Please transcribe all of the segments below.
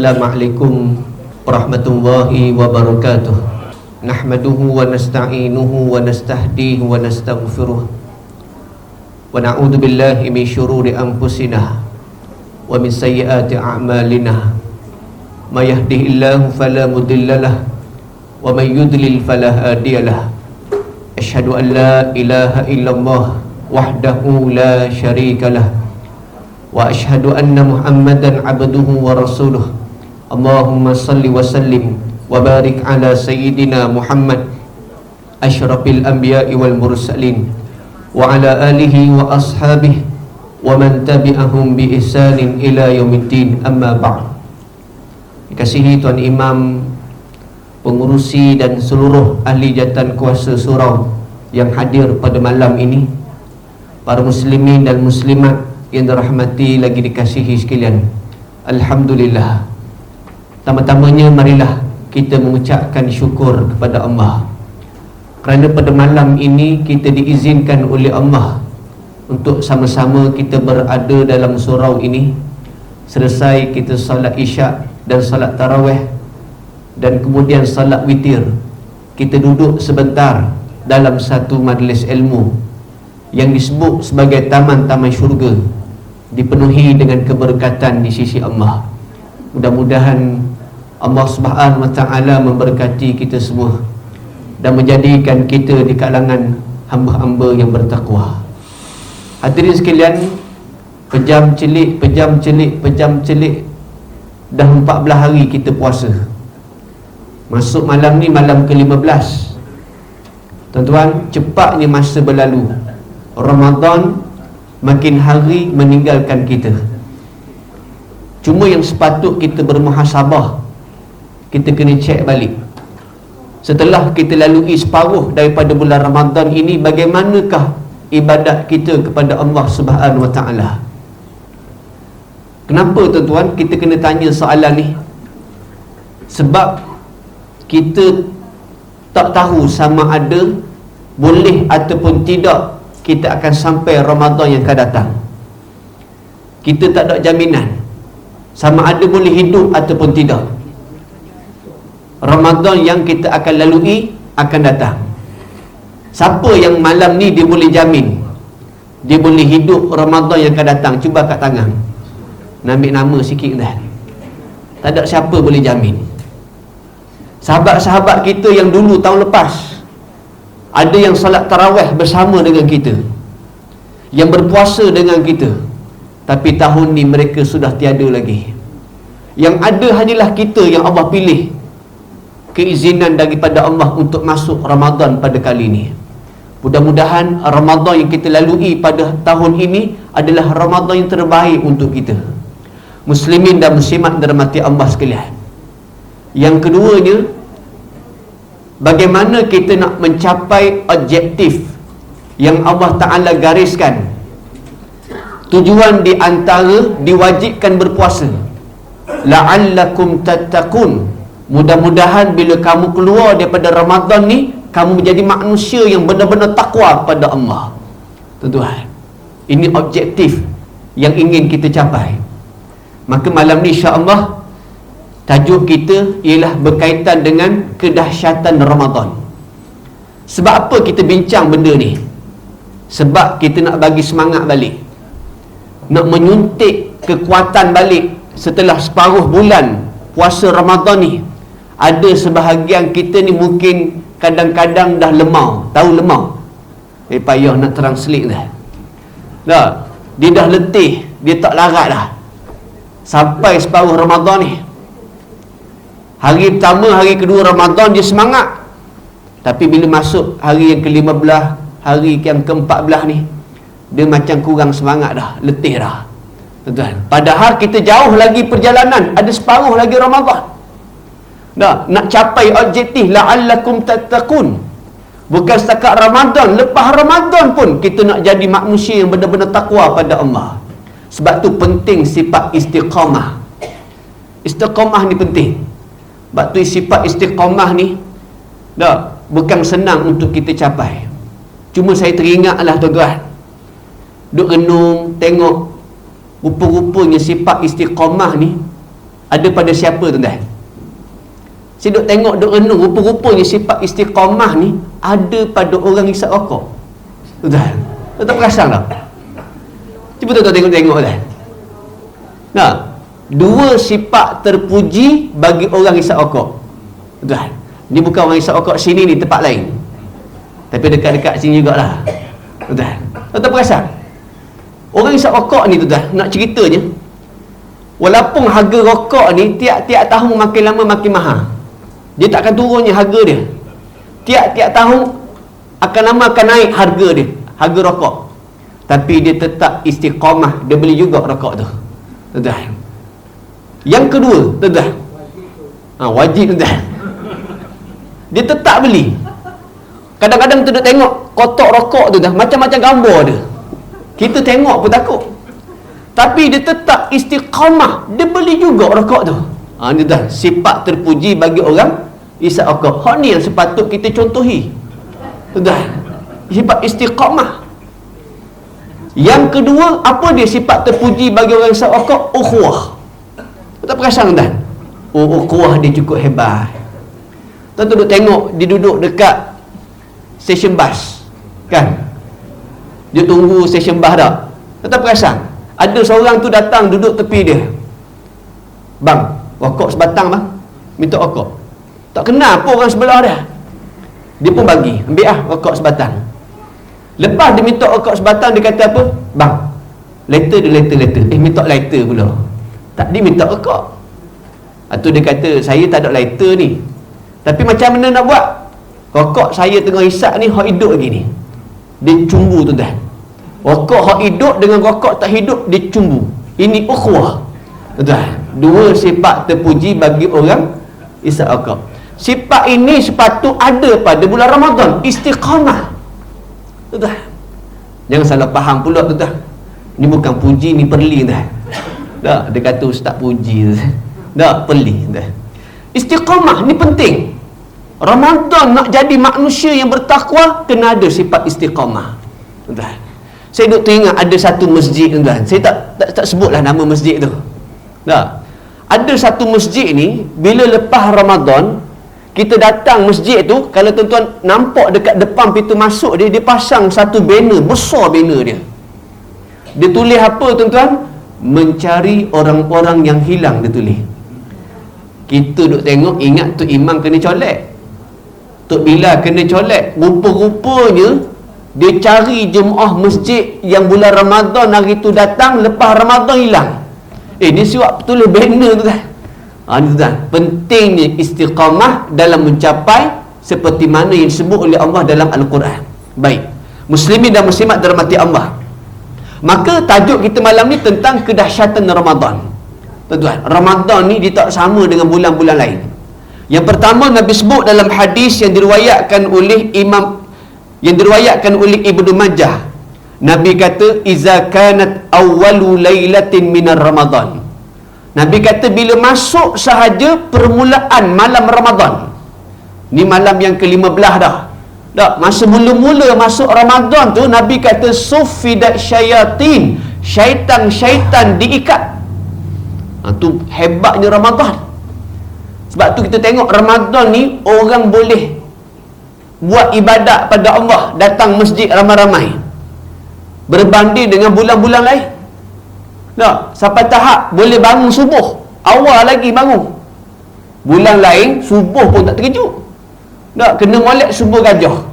Assalamualaikum warahmatullahi wabarakatuh. Nahmaduhu wa nasta'inuhu wa nastahdihi wa nastaghfiruh. Wa na'udzu billahi min syururi anfusina wa min sayyiati a'malina. May yahdihillahu fala mudhillalah wa may yudlil fala hadiyalah. Asyhadu an la ilaha illallah wahdahu la Allahumma salli wa sallim wa barik ala sayyidina Muhammad asyrafil anbiya'i wal mursalin wa ala alihi wa ashabihi wa man tabi'ahum bi ihsanin ila yaumiddin amma ba'd. Dikasihi tuan imam pengurusi dan seluruh ahli jatan kuasa surau yang hadir pada malam ini. Para muslimin dan muslimat yang dirahmati lagi dikasihi sekalian. Alhamdulillah. Pertama-tamanya marilah kita mengucapkan syukur kepada Allah Kerana pada malam ini kita diizinkan oleh Allah Untuk sama-sama kita berada dalam surau ini Selesai kita salat isyak dan salat tarawih Dan kemudian salat witir Kita duduk sebentar dalam satu majlis ilmu Yang disebut sebagai taman-taman syurga dipenuhi dengan keberkatan di sisi Allah. Mudah-mudahan Allah Subhanahu wa taala memberkati kita semua dan menjadikan kita di kalangan hamba-hamba yang bertakwa. Hadirin sekalian, pejam celik, pejam celik, pejam celik dah 14 hari kita puasa. Masuk malam ni malam ke-15. Tuan-tuan, cepatnya masa berlalu. Ramadan makin hari meninggalkan kita cuma yang sepatut kita bermuhasabah kita kena cek balik. Setelah kita lalui separuh daripada bulan Ramadan ini bagaimanakah ibadat kita kepada Allah Subhanahu Wa Taala? Kenapa tuan-tuan? Kita kena tanya soalan ni. Sebab kita tak tahu sama ada boleh ataupun tidak kita akan sampai Ramadan yang akan datang. Kita tak ada jaminan sama ada boleh hidup ataupun tidak Ramadan yang kita akan lalui akan datang. Siapa yang malam ni dia boleh jamin? Dia boleh hidup Ramadan yang akan datang. Cuba kat tangan. Nak ambil nama sikit dah. Tak ada siapa boleh jamin. Sahabat-sahabat kita yang dulu tahun lepas ada yang salat tarawih bersama dengan kita yang berpuasa dengan kita tapi tahun ni mereka sudah tiada lagi. Yang ada hanyalah kita yang Allah pilih keizinan daripada Allah untuk masuk Ramadan pada kali ini. Mudah-mudahan Ramadan yang kita lalui pada tahun ini adalah Ramadan yang terbaik untuk kita. Muslimin dan muslimat dirahmati Allah sekalian. Yang keduanya bagaimana kita nak mencapai objektif yang Allah Ta'ala gariskan? Tujuan di antara diwajibkan berpuasa. La'allakum tattaqun mudah-mudahan bila kamu keluar daripada Ramadan ni kamu menjadi manusia yang benar-benar takwa pada Allah. Tuan-tuan ini objektif yang ingin kita capai. Maka malam ni insya-Allah tajuk kita ialah berkaitan dengan kedahsyatan Ramadan. Sebab apa kita bincang benda ni? Sebab kita nak bagi semangat balik. Nak menyuntik kekuatan balik setelah separuh bulan puasa Ramadan ni ada sebahagian kita ni mungkin kadang-kadang dah lemau tahu lemau eh payah nak selik dah dah dia dah letih dia tak larat dah sampai separuh Ramadan ni Hari pertama, hari kedua Ramadan dia semangat. Tapi bila masuk hari yang ke-15, hari yang ke-14 ni, dia macam kurang semangat dah, letih dah. Tuan. Padahal kita jauh lagi perjalanan, ada separuh lagi Ramadan. Dah, nak capai objektif la'allakum tattaqun. Bukan setakat Ramadan, lepas Ramadan pun kita nak jadi manusia yang benar-benar takwa pada Allah. Sebab tu penting sifat istiqamah. Istiqamah ni penting. Sebab tu sifat istiqamah ni dah bukan senang untuk kita capai. Cuma saya teringatlah tuan-tuan. Duk renung tengok rupa-rupanya sifat istiqamah ni ada pada siapa tuan-tuan saya duk tengok duk renung rupa-rupanya sifat istiqamah ni ada pada orang isap rokok. Tuan-tuan tuan-tuan perasan tak? Cuba tuan-tuan tengok-tengok tuan nah dua sifat terpuji bagi orang isap rokok. Tuan ni bukan orang isap rokok sini ni tempat lain. Tapi dekat-dekat sini jugalah. Tuan tuan perasan? Orang isap rokok ni tuan nak ceritanya walaupun harga rokok ni tiap-tiap tahun makin lama makin mahal dia tak akan turunnya harga dia. Tiap-tiap tahun akan lama akan naik harga dia harga rokok. Tapi dia tetap istiqamah dia beli juga rokok tu. Tuan yang kedua tuan ha, wajib tuan dia tetap beli. Kadang-kadang tu tengok kotak rokok tu dah macam-macam gambar dia. Kita tengok pun takut. Tapi dia tetap istiqamah. Dia beli juga rokok tu. Ha, ni dah sifat terpuji bagi orang hak ni yang sepatut kita contohi. Dah sifat istiqamah. Yang kedua apa dia sifat terpuji bagi orang isap rokok ukhuwah. Tak perasan tak oh ukhuwah dia cukup hebat. Tuan duduk tengok dia duduk dekat stesen bas kan? Dia tunggu stesen bas dah tak perasan? Ada seorang tu datang duduk tepi dia. Bang rokok sebatang bang. Minta rokok tak kenal apa orang sebelah dia. Dia pun bagi ambil lah rokok sebatang. Lepas dia minta rokok sebatang dia kata apa? Bang letter dia letter letter eh minta letter pula. Tak dia minta rokok. Itu dia kata saya tak ada lighter ni. Tapi macam mana nak buat? Rokok saya tengah isap ni hak hidup lagi ni. Dia cumbu tuan-tuan. Rokok hak hidup dengan rokok tak hidup dia cumbu. Ini ukhuwah. Tuan. Dua sifat terpuji bagi orang isap rokok. Sifat ini sepatut ada pada bulan Ramadan. Istiqamah. Tuan. Jangan salah faham pula tuan. Ini bukan puji, ni perli tuan. Tak, dia kata ustaz puji. Tak, perli tuan. Istiqamah ni penting. Ramadan nak jadi manusia yang bertakwa kena ada sifat istiqamah. Tuan. Saya duk teringat ada satu masjid tuan. Saya tak, tak tak sebutlah nama masjid tu. Tak. Ada satu masjid ni bila lepas Ramadan kita datang masjid tu kalau tuan-tuan nampak dekat depan pintu masuk dia dia pasang satu banner besar banner dia. Dia tulis apa tuan-tuan? Mencari orang-orang yang hilang dia tulis. Kita duk tengok ingat tu imam kena colek. Tok Bila kena colek. Rupa-rupanya dia cari jemaah masjid yang bulan Ramadan hari tu datang lepas Ramadan hilang eh dia siap tulis banner tu kan ha, tu kan pentingnya istiqamah dalam mencapai seperti mana yang disebut oleh Allah dalam Al-Quran. Baik. Muslimin dan muslimat dirahmati Allah. Maka tajuk kita malam ni tentang kedahsyatan Ramadan. Tuan-tuan Ramadan ni dia tak sama dengan bulan-bulan lain. Yang pertama Nabi sebut dalam hadis yang diriwayatkan oleh Imam yang diriwayatkan oleh Ibnu Majah. Nabi kata iza kanat awwalu lailatin minar ramadan Nabi kata bila masuk sahaja permulaan malam Ramadan. Ni malam yang ke-15 dah. Tak masa mula-mula masuk Ramadan tu Nabi kata sufidat syayatin. Syaitan-syaitan diikat. Ha, tu hebatnya Ramadan. Sebab tu kita tengok Ramadan ni orang boleh buat ibadat pada Allah datang masjid ramai-ramai. Berbanding dengan bulan-bulan lain tak sampai tahap boleh bangun subuh. Awal lagi bangun. Bulan lain subuh pun tak terkejut. Tak kena molek subuh gajah.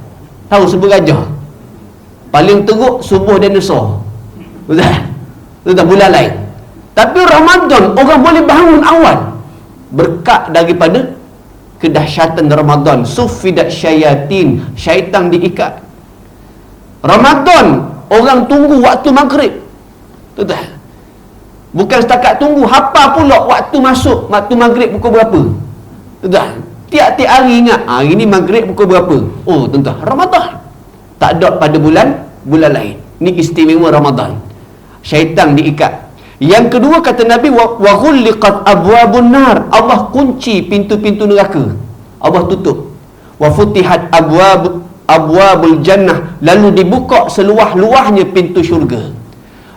Tahu subuh gajah? Paling teruk subuh dinosaur betul betul bulan lain. Tapi Ramadan orang boleh bangun awal. Berkat daripada kedahsyatan Ramadan. Sufidat syayatin syaitan diikat. Ramadan orang tunggu waktu maghrib. Tuan bukan setakat tunggu hafal pula waktu masuk waktu maghrib pukul berapa tuan tiap-tiap hari ingat ah, hari ni maghrib pukul berapa oh tuan Ramadan tak ada pada bulan bulan lain ni istimewa Ramadan syaitan diikat yang kedua kata Nabi wa ghulliqat abwabun nar. Allah kunci pintu-pintu neraka. Allah tutup. Wa futihat abwab abwabul jannah. Lalu dibuka seluah-luahnya pintu syurga.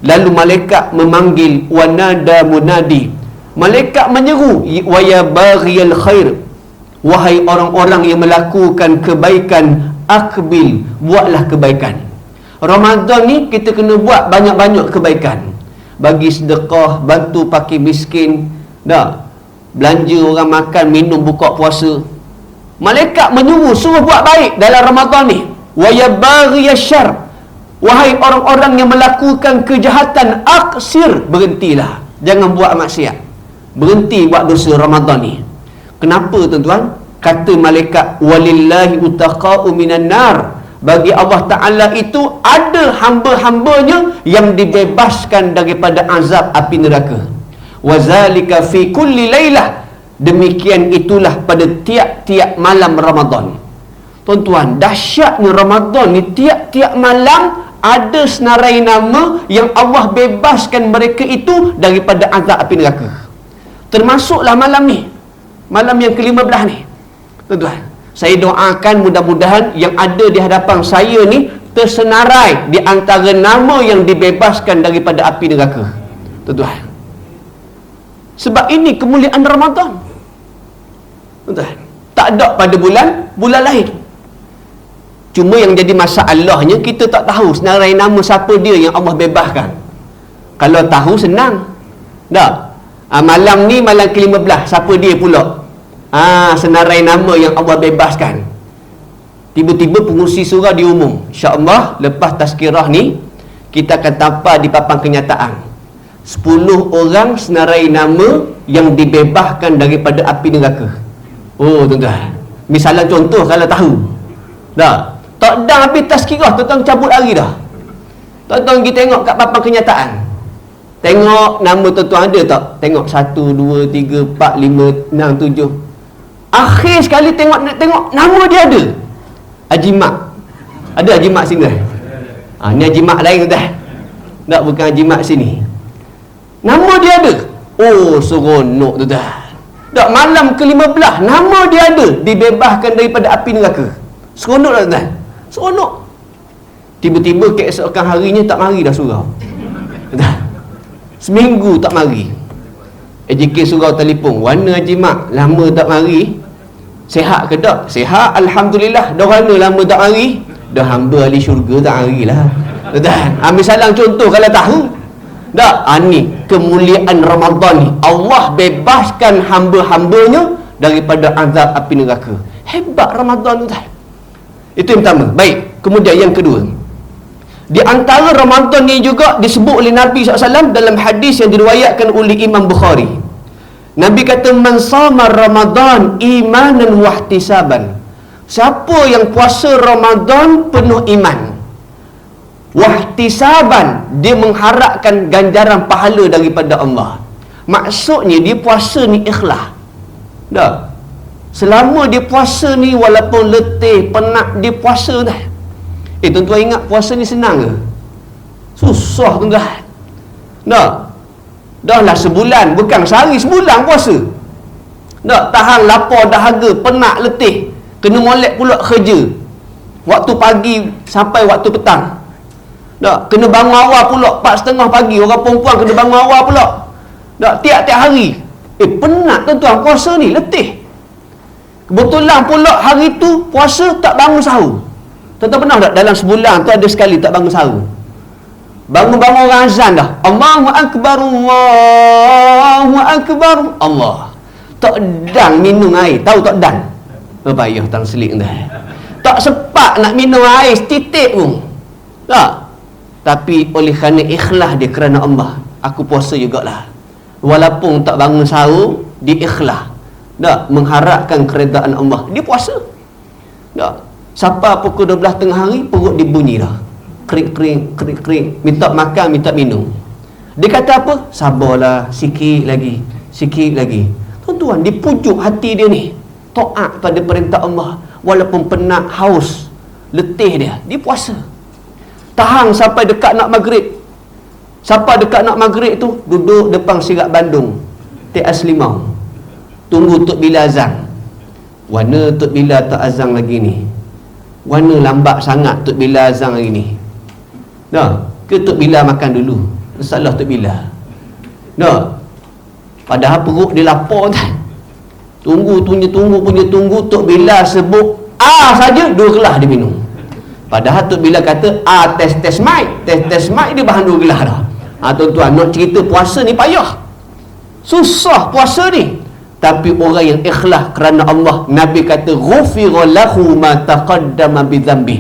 Lalu malaikat memanggil wanada munadi. malaikat menyeru wa ya baghiyal khair. Wahai orang-orang yang melakukan kebaikan akbil buatlah kebaikan. Ramadan ni kita kena buat banyak-banyak kebaikan. Bagi sedekah bantu pakai miskin dah. Belanja orang makan minum buka puasa. Malaikat menyuruh suruh buat baik dalam Ramadan ni. Wa ya baghiyashar wahai orang-orang yang melakukan kejahatan aksir berhentilah. Jangan buat maksiat. Berhenti buat dosa Ramadan ni. Kenapa tuan-tuan? Kata malaikat walillahi utaqa'u minan nar. Bagi Allah Ta'ala itu ada hamba-hambanya yang dibebaskan daripada azab api neraka. Wazalika fi kulli laylah. Demikian itulah pada tiap-tiap malam Ramadan. Tuan-tuan dahsyatnya Ramadan ni tiap-tiap malam ada senarai nama yang Allah bebaskan mereka itu daripada azab api neraka. Termasuklah malam ni. Malam yang ke-15 ni. Tuan-tuan saya doakan mudah-mudahan yang ada di hadapan saya ni tersenarai di antara nama yang dibebaskan daripada api neraka. Tuan-tuan sebab ini kemuliaan Ramadan. Tuan-tuan tak ada pada bulan bulan lain cuma yang jadi masalahnya kita tak tahu senarai nama siapa dia yang Allah bebaskan kalau tahu senang tak ha, malam ni malam ke-15 siapa dia pula Ah, senarai nama yang Allah bebaskan. Tiba-tiba pengurusi surah diumum. InsyaAllah lepas tazkirah ni, kita akan tampar di papan kenyataan. 10 orang senarai nama yang dibebaskan daripada api neraka. Oh, tuan-tuan. Misalnya contoh kalau tahu. Dah. Tak dah habis tazkirah, tuan-tuan cabut lari dah. Tuan-tuan pergi tengok kat papan kenyataan. Tengok nama tuan-tuan ada tak? Tengok 1, 2, 3, 4, 5, 6, 7, Akhir sekali tengok tengok nama dia ada. Haji Mak. Ada Haji Mak sini dah. Ha, ni Haji Mak lain dah. Tak bukan Haji Mak sini. Nama dia ada. Oh, seronok tu dah. Tak malam ke-15 nama dia ada dibebaskan daripada api neraka. Seronok tak tuan? Seronok. Tiba-tiba keesokan harinya tak mari dah surau. Dah. Seminggu tak mari. AJK surau telefon. Warna Haji Mak lama tak mari. Sehat ke tak? Sehat Alhamdulillah Dah mana lama tak hari? Dah hamba ahli syurga tak hari lah Dan ambil salam contoh kalau tahu Tak, ini ah, kemuliaan Ramadan ni Allah bebaskan hamba-hambanya Daripada azab api neraka Hebat Ramadan tu tak? Itu yang pertama Baik, kemudian yang kedua Di antara Ramadan ni juga disebut oleh Nabi SAW Dalam hadis yang diriwayatkan oleh Imam Bukhari Nabi kata man sama Ramadan imanan wahtisaban. Siapa yang puasa Ramadan penuh iman. Wahtisaban dia mengharapkan ganjaran pahala daripada Allah. Maksudnya dia puasa ni ikhlas. Dah. Selama dia puasa ni walaupun letih, penat dia puasa dah. Eh tuan-tuan ingat puasa ni senang ke? Susah tuan-tuan. Dah. Dah lah sebulan Bukan sehari sebulan puasa Nak tahan lapar dahaga Penat letih Kena molek pula kerja Waktu pagi Sampai waktu petang Tak, kena bangun awal pula Empat setengah pagi Orang perempuan kena bangun awal pula Tak, tiap-tiap hari Eh penat tuan-tuan puasa ni letih Kebetulan pula hari tu Puasa tak bangun sahur Tuan-tuan pernah tak dalam sebulan tu ada sekali tak bangun sahur Bangun-bangun orang azan dah. Allahu akbar Allahu akbar Allah. Tak dan minum air. Tahu tak dan? Oh, payah tang selik dah. Tak sepak nak minum air setitik pun. Tak. Tapi oleh kerana ikhlas dia kerana Allah, aku puasa jugalah. Walaupun tak bangun sahur, dia ikhlas. Tak mengharapkan keredaan Allah. Dia puasa. Tak. Siapa pukul 12 tengah hari, perut dibunyi dah. Kering kering kering kering. Minta makan minta minum. Dia kata apa? Sabarlah sikit lagi sikit lagi. Tuan-tuan di pujuk hati dia ni. Taat pada perintah Allah. Walaupun penat haus letih dia. Dia puasa. Tahan sampai dekat nak maghrib. Sampai dekat nak maghrib tu duduk depan sirat Bandung TS Limau tunggu Tok Bila azan warna Tok Bila tak azan lagi ni warna lambat sangat Tok Bila azan lagi ni Nah, ke Tok Bila makan dulu. Masalah Tok Bila. Nah. Padahal perut dia lapar kan. Tunggu punya tunggu punya tunggu Tok Bila sebut A saja dua gelas dia minum. Padahal Tok Bila kata A test test mic, test test mic dia bahan dua gelas dah. Ha tuan-tuan nak cerita puasa ni payah. Susah puasa ni. Tapi orang yang ikhlas kerana Allah Nabi kata ghufira lahu ma taqaddama bi dhanbi.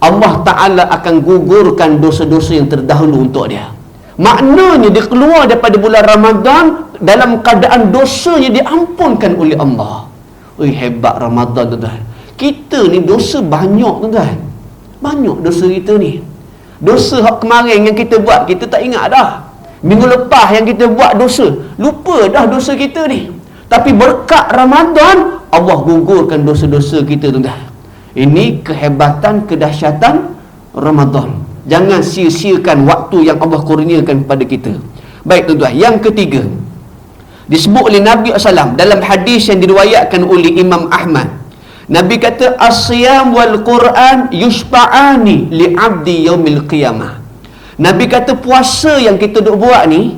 Allah Taala akan gugurkan dosa-dosa yang terdahulu untuk dia. Maknanya dia keluar daripada bulan Ramadan dalam keadaan dosanya diampunkan oleh Allah. Oi hebat Ramadan tuan-tuan. Kita ni dosa banyak tuan-tuan. Banyak dosa kita ni. Dosa hak kemarin yang kita buat kita tak ingat dah. Minggu lepas yang kita buat dosa, lupa dah dosa kita ni. Tapi berkat Ramadan Allah gugurkan dosa-dosa kita tuan-tuan. Ini kehebatan kedahsyatan Ramadan. Jangan sia-siakan waktu yang Allah kurniakan kepada kita. Baik tuan-tuan, yang ketiga disebut oleh Nabi SAW dalam hadis yang diriwayatkan oleh Imam Ahmad Nabi kata asyam wal Quran yushfa'ani li 'abdi yaumil qiyamah Nabi kata puasa yang kita duk buat ni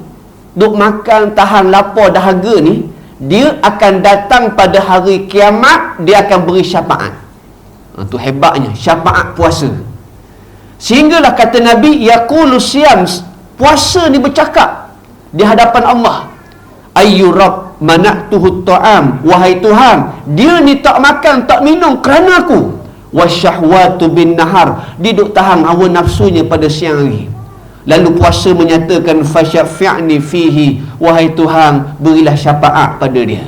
duk makan tahan lapar dahaga ni dia akan datang pada hari kiamat dia akan beri syafaat. Itu ha, hebatnya syafaat puasa. Sehinggalah kata Nabi yaqulu siyam puasa ni bercakap di hadapan Allah. Ayyu rabb manatuhu ta'am wahai tuhan dia ni tak makan tak minum kerana aku. Wasyahwatu bin nahar dia duk tahan hawa nafsunya pada siang hari lalu puasa menyatakan fasyafi'ni fihi. Wahai tuhan berilah syafaat pada dia.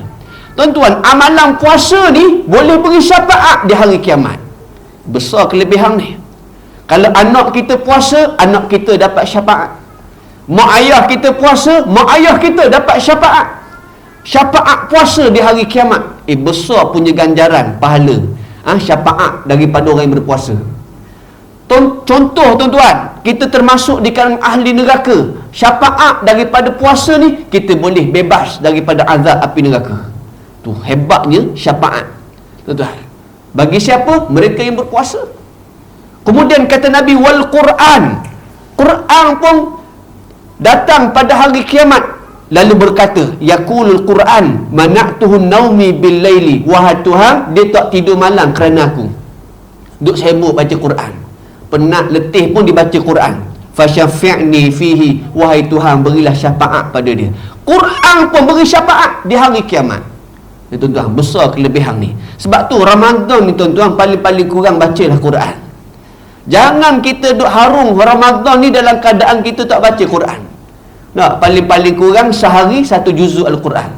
Tuan-tuan amalan puasa ni boleh beri syafaat di hari kiamat. Besar kelebihan ni. Kalau anak kita puasa anak kita dapat syafaat. Mak ayah kita puasa mak ayah kita dapat syafaat. Syafaat puasa di hari kiamat eh besar punya ganjaran pahala. Ha, syafaat daripada orang yang berpuasa contoh tuan-tuan kita termasuk di kalangan ahli neraka. Syafaat daripada puasa ni kita boleh bebas daripada azab api neraka. Tu hebatnya syafaat. Tuan-tuan bagi siapa? Mereka yang berpuasa. Kemudian kata Nabi wal Quran. Pun datang pada hari kiamat. Lalu berkata yaqulul quran mana'tuhu naumi bil laili. Wahai tuhan dia tak tidur malam kerana aku. Duk sibuk baca quran penat letih pun dibaca quran fasyafi'ni fihi wahai tuhan berilah syafaat pada dia quran pun beri syafaat di hari kiamat ni tuan-tuan besar kelebihan ni sebab tu ramadan ni tuan-tuan paling-paling kurang bacalah quran Jangan kita duk harung Ramadan ni dalam keadaan kita tak baca Quran. Nak paling-paling kurang sehari satu juzuk Al-Quran.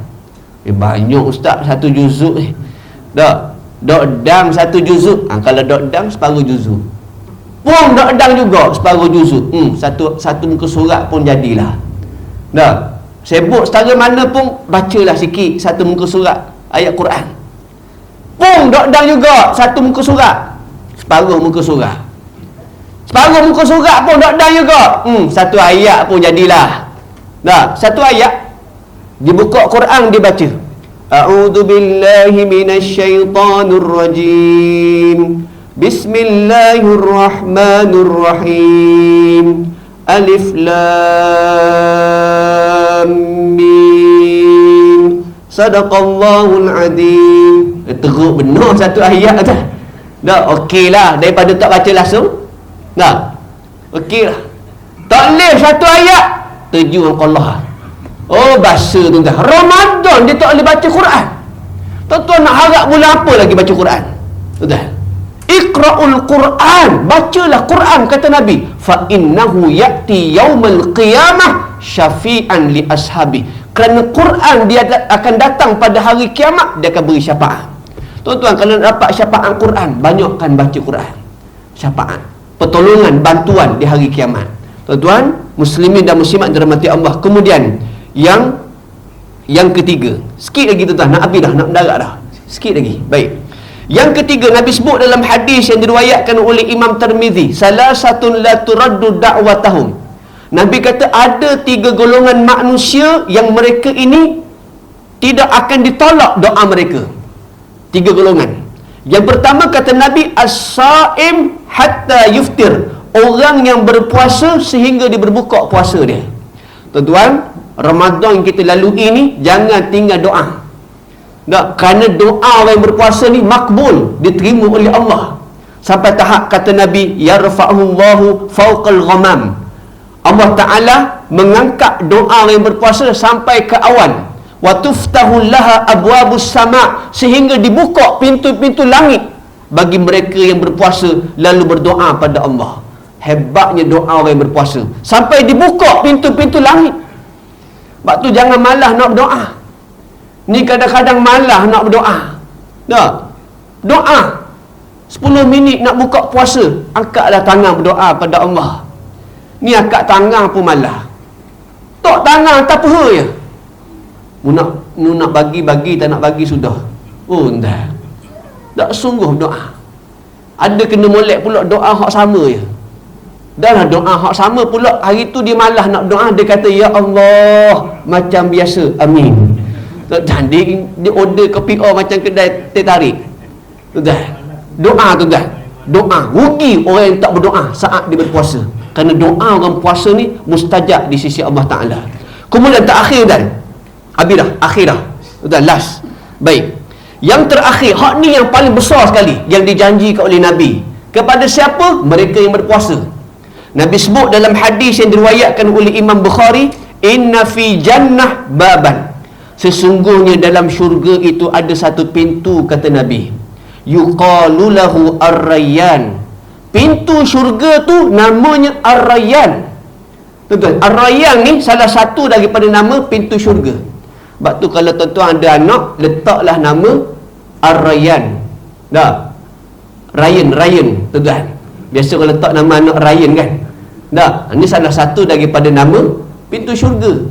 Eh banyak ustaz satu juzuk. Eh. Tak. Dok dang satu juzuk. Ha, kalau dok dang separuh juzuk. Pun dok dang juga separuh juzuk. Hmm, satu satu muka surat pun jadilah. Tak. Sebut setara mana pun bacalah sikit satu muka surat ayat Quran. Pun dok dang juga satu muka surat. Separuh muka surat. Separuh muka surat pun dok dang juga. Hmm, satu ayat pun jadilah. Nah, satu ayat dibuka Quran dibaca. A'udzu billahi minasyaitonir rajim. Bismillahirrahmanirrahim. Alif lam mim. Sadaqallahul azim. Eh, teruk benar satu ayat tu. Dah okeylah daripada tak baca langsung. Dah. Okeylah. Tak boleh satu ayat terjun Allah oh bahasa tu tuan Ramadan dia tak boleh baca Quran tuan-tuan nak harap bulan apa lagi baca Quran tuan Iqra'ul Quran. Bacalah Quran kata Nabi. Fa innahu ya'ti yaumal qiyamah syafi'an li ashabi. Kerana Quran dia akan datang pada hari kiamat dia akan beri syafaat tuan-tuan kalau dapat syafaat Quran banyakkan baca Quran. Syafaat pertolongan bantuan di hari kiamat. Tuan-tuan muslimin dan muslimat dirahmati Allah. Kemudian yang yang ketiga. Sikit lagi tuan-tuan. Nak habis dah nak mendarat dah. Sikit lagi. Baik yang ketiga Nabi sebut dalam hadis yang diriwayatkan oleh Imam Tirmizi salah satu la turaddu da'watahum. Nabi kata ada tiga golongan manusia yang mereka ini tidak akan ditolak doa mereka. Tiga golongan. Yang pertama kata Nabi as-saim hatta yuftir. Orang yang berpuasa sehingga dia berbuka puasa dia. Tuan-tuan Ramadan kita lalui ini jangan tinggal doa. Tak, kerana doa orang yang berpuasa ni makbul, diterima oleh Allah. Sampai tahap kata Nabi, yarfa'ullahu fawqal ghamam. Allah Taala mengangkat doa orang yang berpuasa sampai ke awan. Wa tuftahu laha abwabus sama sehingga dibuka pintu-pintu langit bagi mereka yang berpuasa lalu berdoa pada Allah. Hebatnya doa orang yang berpuasa. Sampai dibuka pintu-pintu langit. Sebab tu jangan malah nak berdoa. Ni kadang-kadang malah nak berdoa. Tak? Doa. 10 minit nak buka puasa. Angkatlah tangan berdoa pada Allah. Ni angkat tangan pun malah. Tok tangan tak apa ya. Mu nak, mu nak bagi-bagi tak nak bagi sudah. Oh, dah. Tak sungguh doa. Ada kena molek pula doa hak sama ya. Dah lah doa hak sama pula hari tu dia malah nak doa dia kata ya Allah macam biasa amin. Tak dia, dia order kopi oh macam kedai teh tarik. Tu dah. Doa tu dah. Doa rugi orang yang tak berdoa saat dia berpuasa. Kerana doa orang puasa ni mustajab di sisi Allah Taala. Kemudian terakhir dan habis dah, akhir dah. Dah last. Baik. Yang terakhir, hak ni yang paling besar sekali yang dijanjikan oleh Nabi. Kepada siapa? Mereka yang berpuasa. Nabi sebut dalam hadis yang diriwayatkan oleh Imam Bukhari, "Inna fi jannah baban." Sesungguhnya dalam syurga itu ada satu pintu kata Nabi. Yuqalu lahu ar-rayyan. Pintu syurga tu namanya ar-rayyan. Tuan-tuan, ar-rayyan ni salah satu daripada nama pintu syurga. Sebab tu kalau tuan-tuan ada anak, letaklah nama ar-rayyan. Dah. Ryan, Ryan, tuan-tuan. Biasa kalau letak nama anak Ryan kan. Dah, ini salah satu daripada nama pintu syurga.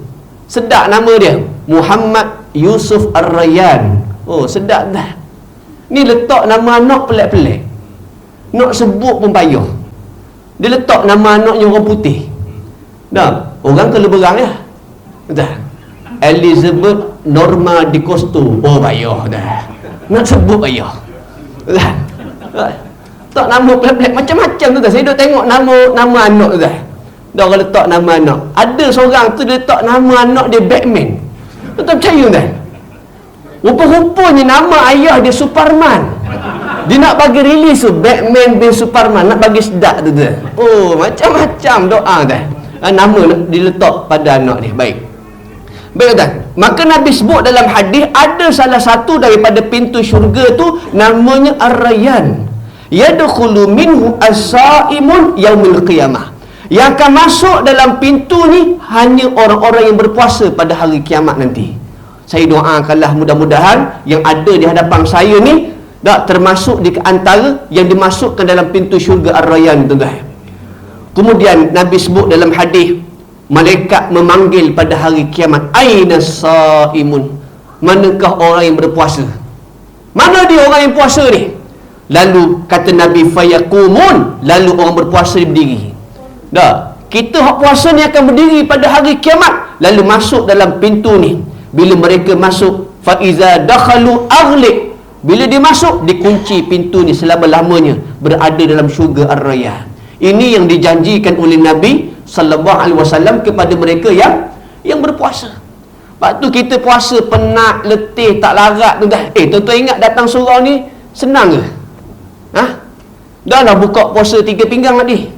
Sedap nama dia. Muhammad Yusuf Ar-Rayyan. Oh, sedap dah. Ni letak nama anak pelik-pelik. Nak sebut pun payah. Dia letak nama anaknya orang putih. Dah, orang kalau berang ya. Dah. Elizabeth Norma Di Costo. Oh, payah dah. Nak sebut payah. Dah. Tak nama pelik-pelik macam-macam tu dah. Saya duk tengok nama nama anak tu dah. Dah orang letak nama anak. Ada seorang tu dia letak nama anak dia Batman. Tu tak percaya dah. Rupa-rupanya nama ayah dia Superman. Dia nak bagi rilis tu Batman bin Superman nak bagi sedap tu dah. Oh, macam-macam doa dah. Ha, nama diletak pada anak dia. Baik. Baik tuan. Maka Nabi sebut dalam hadis ada salah satu daripada pintu syurga tu namanya Ar-Rayyan yadkhulu minhu as-saimun yaumil qiyamah yang akan masuk dalam pintu ni hanya orang-orang yang berpuasa pada hari kiamat nanti. Saya doakanlah mudah-mudahan yang ada di hadapan saya ni tak termasuk di antara yang dimasukkan dalam pintu syurga ar-rayyan tuan kemudian nabi sebut dalam hadis malaikat memanggil pada hari kiamat aina saimun? Manakah orang yang berpuasa? Mana dia orang yang puasa ni? Lalu kata Nabi fayakumun lalu orang berpuasa berdiri. Dah, kita hak puasa ni akan berdiri pada hari kiamat lalu masuk dalam pintu ni. Bila mereka masuk fa iza dakhalu aghliq. Bila dia masuk dikunci pintu ni selama-lamanya berada dalam syurga ar-rayyan. Ini yang dijanjikan oleh Nabi sallallahu alaihi wasallam kepada mereka yang yang berpuasa. Waktu kita puasa penat, letih, tak larat tu dah. Eh, tuan-tuan ingat datang surau ni senang ke? Ha? Dah lah buka puasa tiga pinggang tadi.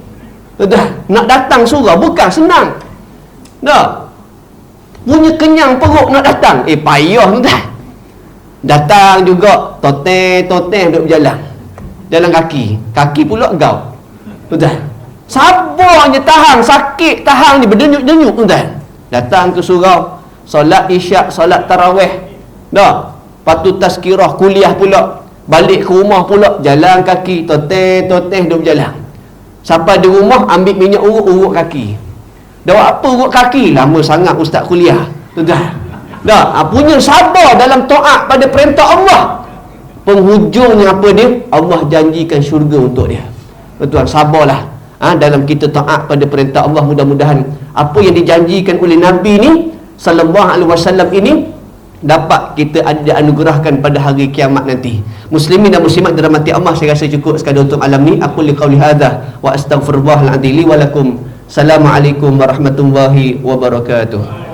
Dah. Nak datang surau bukan senang. Dah. Punya kenyang perut nak datang. Eh payah tu dah. Datang juga toteh-toteh duduk berjalan. Jalan kaki. Kaki pula gau. Dah. Sabarnya tahan sakit tahan ni berdenyuk-denyuk tu dah. Datang ke surau solat isyak, solat tarawih. Dah. Patu tazkirah kuliah pula balik ke rumah pula jalan kaki toteh toteh duduk berjalan sampai di rumah ambil minyak urut urut kaki. Dah apa urut kaki? Lama sangat ustaz kuliah. Tu dah ha, punya sabar dalam taat pada perintah Allah. Penghujungnya apa dia? Allah janjikan syurga untuk dia. Tuan sabarlah. Ha, dalam kita taat pada perintah Allah mudah-mudahan apa yang dijanjikan oleh Nabi ni sallallahu alaihi wasallam ini dapat kita ada anugerahkan pada hari kiamat nanti. Muslimin dan muslimat dirahmati Allah saya rasa cukup sekadar untuk malam ni. Aku li qauli hadza wa astaghfirullahal azim wa lakum. Assalamualaikum warahmatullahi wabarakatuh